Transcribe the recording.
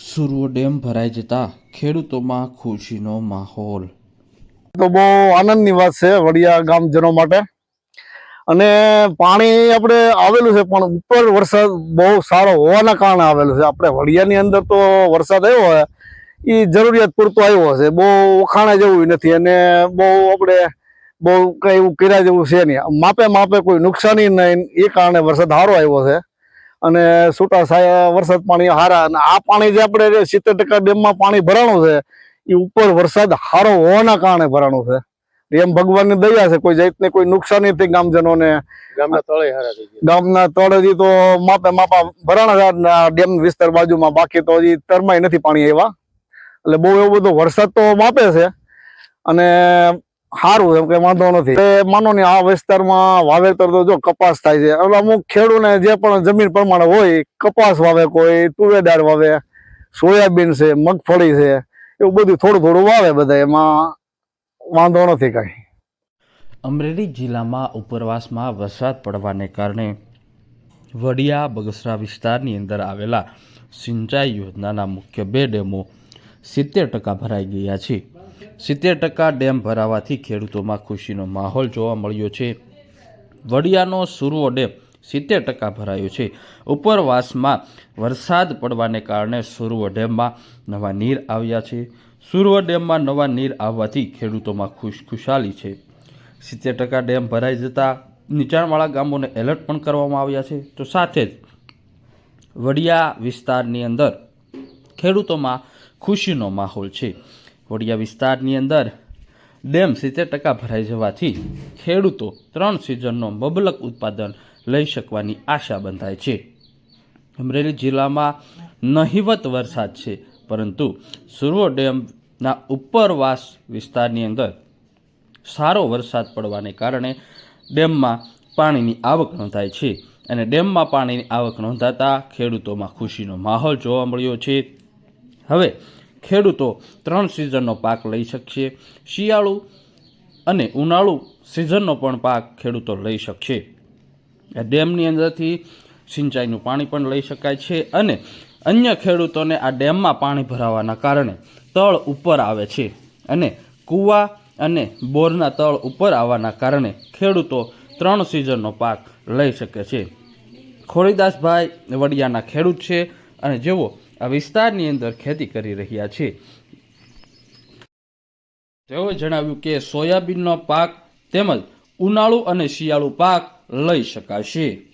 Survo dam ભરાઈ જતા ખેડૂતોમાં ખુશીનો માહોલ. તો બહુ આનંદની વાત છે વડિયા ગામજનો માટે. અને પાણી આપણે આવેલું છે, પણ ઉપર વરસાદ બહુ સારો હોવાના કારણે આવેલું છે. આપણે વડિયાની અંદર તો વરસાદ આવ્યો હોય એ જરૂરિયાત પૂરતો આવ્યો હશે બહુ વખાણા જેવું નથી અને બહુ આપણે બહુ કઈ એવું કર્યા જેવું છે નહીં. માપે માપે કોઈ નુકસાની નહીં, એ કારણે વરસાદ સારો આવ્યો છે. અને છૂટા છાયા વરસાદ પાણી સારા અને આ પાણી જે આપણે સિત્તેર ટકા ડેમમાં પાણી ભરાણું છે એ ઉપર વરસાદ હારો હોવાના કારણે ભરાણું છે. એમ ભગવાનની દયા છે કોઈ જાતને કોઈ નુકસાની થઈ ગામજનોને. ગામના તળે હારા ગામના તો માપે માપા ભરાણા ડેમ વિસ્તાર બાજુમાં બાકી તો હજી તરમાય નથી પાણી એવા. એટલે બહુ એવો બધો વરસાદ તો માપે છે. અને સારું એમ કે વાંધો નથી. માનો આ વિસ્તારમાં વાવેતર તો જો કપાસ થાય છે. એટલે અમુક ખેડૂને જે પણ જમીન પ્રમાણે હોય, કપાસ વાવે કોઈ તુવેદાર વાવે, સોયાબીન છે, મગફળી છે, એવું બધું થોડું થોડું વાવે બધા, એમાં વાંધો નથી કાંઈ. અમરેલી જિલ્લામાં ઉપરવાસમાં વરસાદ પડવાને કારણે વડિયા બગસરા વિસ્તારની અંદર આવેલા સિંચાઈ યોજનાના મુખ્ય બે ડેમો સિત્તેર ટકા ભરાઈ ગયા છે. સિત્તેર ટકા ડેમ ભરાવાથી ખેડૂતોમાં ખુશીનો માહોલ જોવા મળ્યો છે. વડિયાનો સુરવો ડેમ સિત્તેર ટકા ભરાયો છે. ઉપરવાસમાં વરસાદ પડવાને કારણે સુરવો ડેમમાં નવા નીર આવ્યા છે. સુરવો ડેમમાં નવા નીર આવવાથી ખેડૂતોમાં ખુશ ખુશાલી છે. સિત્તેર ટકા ડેમ ભરાઈ જતાં નીચાણવાળા ગામોને એલર્ટ પણ કરવામાં આવ્યા છે. તો સાથે જ વડિયા વિસ્તારની અંદર ખેડૂતોમાં ખુશીનો માહોલ છે. વડિયા વિસ્તારની અંદર ડેમ સિત્તેર ટકા ભરાઈ જવાથી ખેડૂતો ત્રણ સિઝનનો મબલક ઉત્પાદન લઈ શકવાની આશા બંધાય છે. અમરેલી જિલ્લામાં નહિવત વરસાદ છે, પરંતુ સુરવો ડેમના ઉપરવાસ વિસ્તારની અંદર સારો વરસાદ પડવાને કારણે ડેમમાં પાણીની આવક નોંધાય છે અને ડેમમાં પાણીની આવક નોંધાતા ખેડૂતોમાં ખુશીનો માહોલ જોવા મળ્યો છે. હવે ખેડૂતો ત્રણ સિઝનનો પાક લઈ શકશે. શિયાળુ અને ઉનાળુ સિઝનનો પણ પાક ખેડૂતો લઈ શકશે. ડેમની અંદરથી સિંચાઈનું પાણી પણ લઈ શકાય છે અને અન્ય ખેડૂતોને આ ડેમમાં પાણી ભરાવાના કારણે તળ ઉપર આવે છે અને કૂવા અને બોરના તળ ઉપર આવવાના કારણે ખેડૂતો ત્રણ સિઝનનો પાક લઈ શકે છે. ખોડીદાસભાઈ વડિયાના ખેડૂત છે અને જેઓ આ વિસ્તારની અંદર ખેતી કરી રહ્યા છે. તેઓએ જણાવ્યું કે સોયાબીનનો પાક તેમજ ઉનાળુ અને શિયાળુ પાક લઈ શકાશે.